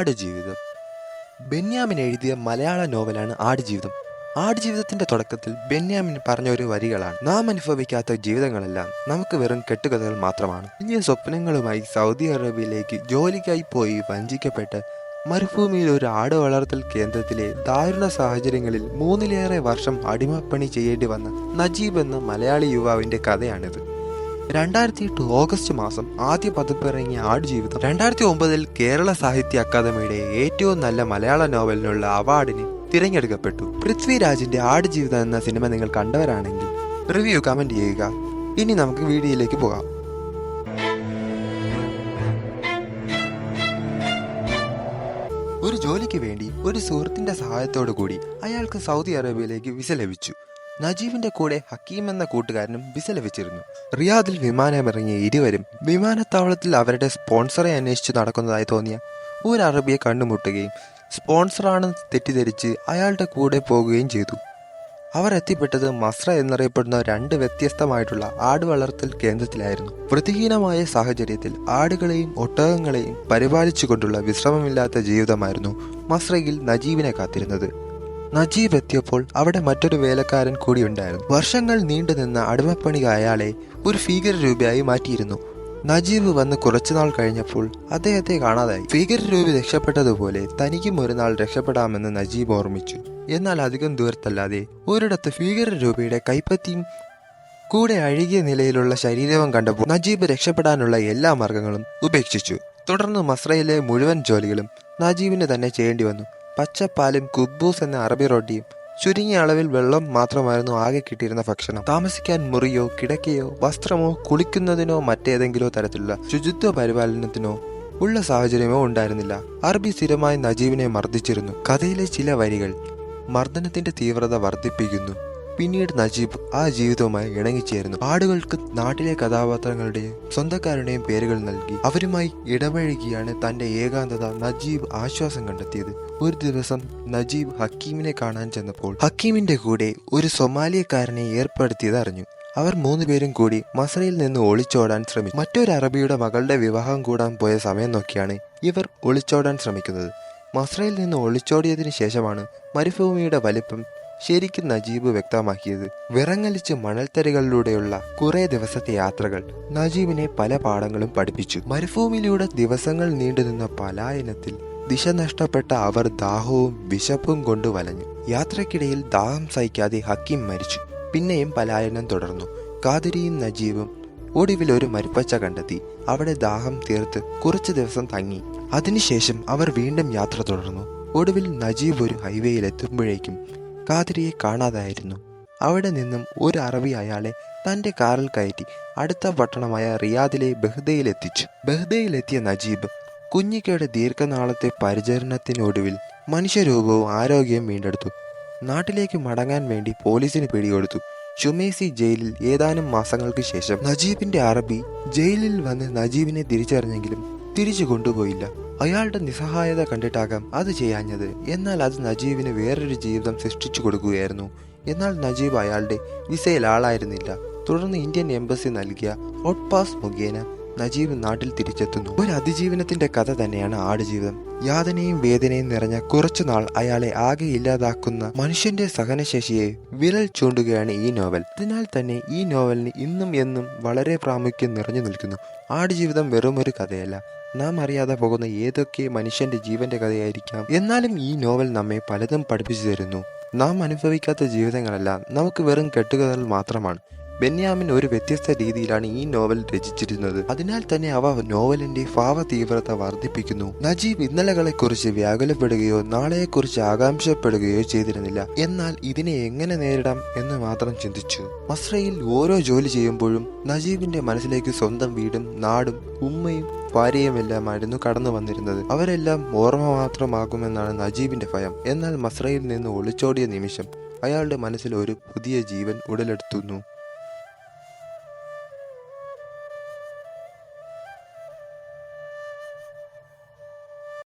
ആടുജീവിതം. ബെന്യാമിൻ എഴുതിയ മലയാള നോവലാണ് ആടുജീവിതം. ആടുജീവിതത്തിന്റെ തുടക്കത്തിൽ ബെന്യാമിൻ പറഞ്ഞ ഒരു വരികളാണ്. നാം അനുഭവിക്കാത്ത ജീവിതങ്ങളെല്ലാം നമുക്ക് വെറും കെട്ടുകഥകൾ മാത്രമാണ്. വലിയ സ്വപ്നങ്ങളുമായി സൗദി അറേബ്യയിലേക്ക് ജോലിക്കായി പോയി വഞ്ചിക്കപ്പെട്ട് മരുഭൂമിയിൽ ഒരു ആട് വളർത്തൽ കേന്ദ്രത്തിലെ ദാരുണ സാഹചര്യങ്ങളിൽ മൂന്നിലേറെ വർഷം അടിമപ്പണി ചെയ്യേണ്ടി വന്ന നജീബ് എന്ന മലയാളി യുവാവിന്റെ കഥയാണിത്. രണ്ടായിരത്തി എട്ട് ഓഗസ്റ്റ് മാസം ആദ്യ പതിപ്പിറങ്ങിയ ആടുജീവിതം. രണ്ടായിരത്തി ഒമ്പതിൽ കേരള സാഹിത്യ അക്കാദമിയുടെ ഏറ്റവും നല്ല മലയാള നോവലിനുള്ള അവാർഡിന് തിരഞ്ഞെടുക്കപ്പെട്ടു. പൃഥ്വിരാജിന്റെ ആടുജീവിതം എന്ന സിനിമ നിങ്ങൾ കണ്ടവരാണെങ്കിൽ റിവ്യൂ കമന്റ് ചെയ്യുക. ഇനി നമുക്ക് വീഡിയോയിലേക്ക് പോകാം. ഒരു ജോലിക്ക് വേണ്ടി ഒരു സുഹൃത്തിന്റെ സഹായത്തോടു കൂടി അയാൾക്ക് സൗദി അറേബ്യയിലേക്ക് വിസ ലഭിച്ചു. നജീബിന്റെ കൂടെ ഹക്കീം എന്ന കൂട്ടുകാരനും വിസ ലഭിച്ചിരുന്നു. റിയാദിൽ വിമാനമിറങ്ങിയ ഇരുവരും വിമാനത്താവളത്തിൽ അവരുടെ സ്പോൺസറെ അന്വേഷിച്ച് നടക്കുന്നതായി തോന്നിയ ഒരു അറബിയെ കണ്ടുമുട്ടുകയും സ്പോൺസറാണെന്ന് തെറ്റിദ്ധരിച്ച് അയാളുടെ കൂടെ പോകുകയും ചെയ്തു. അവർ എത്തിപ്പെട്ടത് മസ്ര എന്നറിയപ്പെടുന്ന രണ്ട് വ്യത്യസ്തമായിട്ടുള്ള ആട് വളർത്തൽ കേന്ദ്രത്തിലായിരുന്നു. വൃത്തിഹീനമായ സാഹചര്യത്തിൽ ആടുകളെയും ഒട്ടകങ്ങളെയും പരിപാലിച്ചുകൊണ്ടുള്ള വിശ്രമമില്ലാത്ത ജീവിതമായിരുന്നു മസ്രയിൽ നജീബിനെ കാത്തിരുന്നത്. നജീബ് എത്തിയപ്പോൾ അവിടെ മറ്റൊരു വേലക്കാരൻ കൂടിയുണ്ടായിരുന്നു വർഷങ്ങൾ നീണ്ടുനിന്ന അടിമപ്പണി അയാളെ ഒരു ഭീകര രൂപയായി മാറ്റിയിരുന്നു. നജീബ് വന്ന് കുറച്ചുനാൾ കഴിഞ്ഞപ്പോൾ അദ്ദേഹത്തെ കാണാതായി. ഭീകര രൂപി രക്ഷപ്പെട്ടതുപോലെ തനിക്കും ഒരു നാൾ രക്ഷപ്പെടാമെന്ന് നജീബ് ഓർമ്മിച്ചു. എന്നാൽ അധികം ദൂരത്തല്ലാതെ ഒരിടത്ത് ഭീകര രൂപയുടെ കൈപ്പത്തിയും കൂടെ അഴുകിയ നിലയിലുള്ള ശരീരവും കണ്ടപ്പോൾ നജീബ് രക്ഷപ്പെടാനുള്ള എല്ലാ മാർഗങ്ങളും ഉപേക്ഷിച്ചു. തുടർന്ന് മസ്രയിലെ മുഴുവൻ ജോലികളും നജീബിന് തന്നെ ചെയ്യേണ്ടി വന്നു. പച്ചപ്പാലും കുബ്ബൂസ് എന്ന അറബി റൊട്ടിയും ചുരുങ്ങിയ അളവിൽ വെള്ളം മാത്രമായിരുന്നു ആകെ കിട്ടിയിരുന്ന ഭക്ഷണം. താമസിക്കാൻ മുറിയോ കിടക്കയോ വസ്ത്രമോ കുളിക്കുന്നതിനോ മറ്റേതെങ്കിലോ തരത്തിലുള്ള ശുചിത്വ പരിപാലനത്തിനോ ഉള്ള സാഹചര്യമോ ഉണ്ടായിരുന്നില്ല. അറബി സ്ഥിരമായി നജീബിനെ മർദ്ദിച്ചിരുന്നു. കഥയിലെ ചില വരികൾ മർദ്ദനത്തിന്റെ തീവ്രത വർദ്ധിപ്പിക്കുന്നു. പിന്നീട് നജീബ് ആ ജീവിതവുമായി ഇണങ്ങിച്ചേരുന്നു. ആടുകൾക്ക് നാട്ടിലെ കഥാപാത്രങ്ങളുടെയും സ്വന്തക്കാരുടെയും പേരുകൾ നൽകി അവരുമായി ഇടപഴകിയാണ് തന്റെ ഏകാന്തത നജീബ് ആശ്വാസം കണ്ടെത്തിയത്. ഒരു ദിവസം നജീബ് ഹക്കീമിനെ കാണാൻ ചെന്നപ്പോൾ ഹക്കീമിന്റെ കൂടെ ഒരു സൊമാലിയക്കാരനെ ഏർപ്പെടുത്തിയത് അറിഞ്ഞു. അവർ മൂന്നുപേരും കൂടി മസറയിൽ നിന്ന് ഒളിച്ചോടാൻ ശ്രമിച്ചു. മറ്റൊരു അറബിയുടെ മകളുടെ വിവാഹം കൂടാൻ പോയ സമയം നോക്കിയാണ് ഇവർ ഒളിച്ചോടാൻ ശ്രമിക്കുന്നത്. മസ്രയിൽ നിന്ന് ഒളിച്ചോടിയതിനു ശേഷമാണ് മരുഭൂമിയുടെ വലിപ്പം ശരിക്കും നജീബ് വ്യക്തമാക്കിയത് വിറങ്ങലിച്ച് മണൽത്തരികളിലൂടെയുള്ള കുറെ ദിവസത്തെ യാത്രകൾ നജീബിനെ പല പാഠങ്ങളും പഠിപ്പിച്ചു. മരുഭൂമിയിലൂടെ ദിവസങ്ങൾ നീണ്ടുനിന്ന പലായനത്തിൽ ദിശ നഷ്ടപ്പെട്ട അവർ ദാഹവും വിശപ്പും കൊണ്ട് വലഞ്ഞു. യാത്രക്കിടയിൽ ദാഹം സഹിക്കാതെ ഹക്കീം മരിച്ചു. പിന്നെയും പലായനം തുടർന്നു. കാതിരിയും നജീബും ഒടുവിൽ ഒരു മരുപ്പച്ച കണ്ടെത്തി. അവിടെ ദാഹം തീർത്ത് കുറച്ചു ദിവസം തങ്ങി. അതിനുശേഷം അവർ വീണ്ടും യാത്ര തുടർന്നു. ഒടുവിൽ നജീബ് ഒരു ഹൈവേയിൽ എത്തുമ്പോഴേക്കും കാതിരിയെ കാണാതായിരുന്നു. അവിടെ നിന്നും ഒരു അറബി അയാളെ തന്റെ കാറിൽ കയറ്റി അടുത്ത പട്ടണമായ റിയാദിലെ ബഹ്ദയിലെത്തിച്ചു. ബഹ്ദയിലെത്തിയ നജീബ് കുഞ്ഞിക്കയുടെ ദീർഘനാളത്തെ പരിചരണത്തിനൊടുവിൽ മനുഷ്യരൂപവും ആരോഗ്യവും വീണ്ടെടുത്തു. നാട്ടിലേക്ക് മടങ്ങാൻ വേണ്ടി പോലീസിന് പിടികൊടുത്തു. ഷുമേസി ജയിലിൽ ഏതാനും മാസങ്ങൾക്ക് ശേഷം നജീബിന്റെ അറബി ജയിലിൽ വന്ന് നജീബിനെ തിരിച്ചറിഞ്ഞെങ്കിലും തിരിച്ചു കൊണ്ടുപോയില്ല. അയാളുടെ നിസ്സഹായത കണ്ടിട്ടാകാം അത് ചെയ്യാഞ്ഞത്. എന്നാൽ അത് നജീബിന് വേറൊരു ജീവിതം സൃഷ്ടിച്ചു കൊടുക്കുകയായിരുന്നു. എന്നാൽ നജീബ് അയാളുടെ വിസയിൽ ആളായിരുന്നില്ല. തുടർന്ന് ഇന്ത്യൻ എംബസി നൽകിയ ഔട്ട് പാസ് മുഖേന നജീബ് നാട്ടിൽ തിരിച്ചെത്തുന്നു. ഒരു അതിജീവനത്തിന്റെ കഥ തന്നെയാണ് ആടുജീവിതം. യാതനയും വേദനയും നിറഞ്ഞ കുറച്ചുനാൾ അയാളെ ആകെ ഇല്ലാതാക്കുന്ന മനുഷ്യന്റെ സഹനശേഷിയെ വിരൽ ചൂണ്ടുകയാണ് ഈ നോവൽ. അതിനാൽ തന്നെ ഈ നോവലിന് ഇന്നും എന്നും വളരെ പ്രാമുഖ്യം നിറഞ്ഞു നിൽക്കുന്നു. ആടുജീവിതം വെറുമൊരു കഥയല്ല. നാം അറിയാതെ പോകുന്ന ഏതൊക്കെ മനുഷ്യന്റെ ജീവന്റെ കഥയായിരിക്കാം. എന്നാലും ഈ നോവൽ നമ്മെ പലതും പഠിപ്പിച്ചു തരുന്നു. നാം അനുഭവിക്കാത്ത ജീവിതങ്ങളല്ല. നമുക്ക് വെറും കെട്ടുകഥകൾ മാത്രമാണ്. ബെന്യാമിൻ ഒരു വ്യത്യസ്ത രീതിയിലാണ് ഈ നോവൽ രചിച്ചിരുന്നത്. അതിനാൽ തന്നെ അവ നോവലിന്റെ ഭാവ തീവ്രത വർദ്ധിപ്പിക്കുന്നു. നജീബ് ഇന്നലകളെക്കുറിച്ച് വ്യാകുലപ്പെടുകയോ നാളെയെക്കുറിച്ച് ആകാംക്ഷപ്പെടുകയോ ചെയ്തിരുന്നില്ല. എന്നാൽ ഇതിനെ എങ്ങനെ നേരിടാം എന്ന് മാത്രം ചിന്തിച്ചു. മസ്രയിൽ ഓരോ ജോലി ചെയ്യുമ്പോഴും നജീബിന്റെ മനസ്സിലേക്ക് സ്വന്തം വീടും നാടും ഉമ്മയും ഭാര്യയുമെല്ലാമായിരുന്നു കടന്നു വന്നിരുന്നത്. അവരെല്ലാം ഓർമ്മ മാത്രമാകുമെന്നാണ് നജീബിന്റെ ഭയം. എന്നാൽ മസ്രയിൽ നിന്ന് ഒളിച്ചോടിയ നിമിഷം അയാളുടെ മനസ്സിൽ ഒരു പുതിയ ജീവൻ ഉടലെടുത്തുന്നു.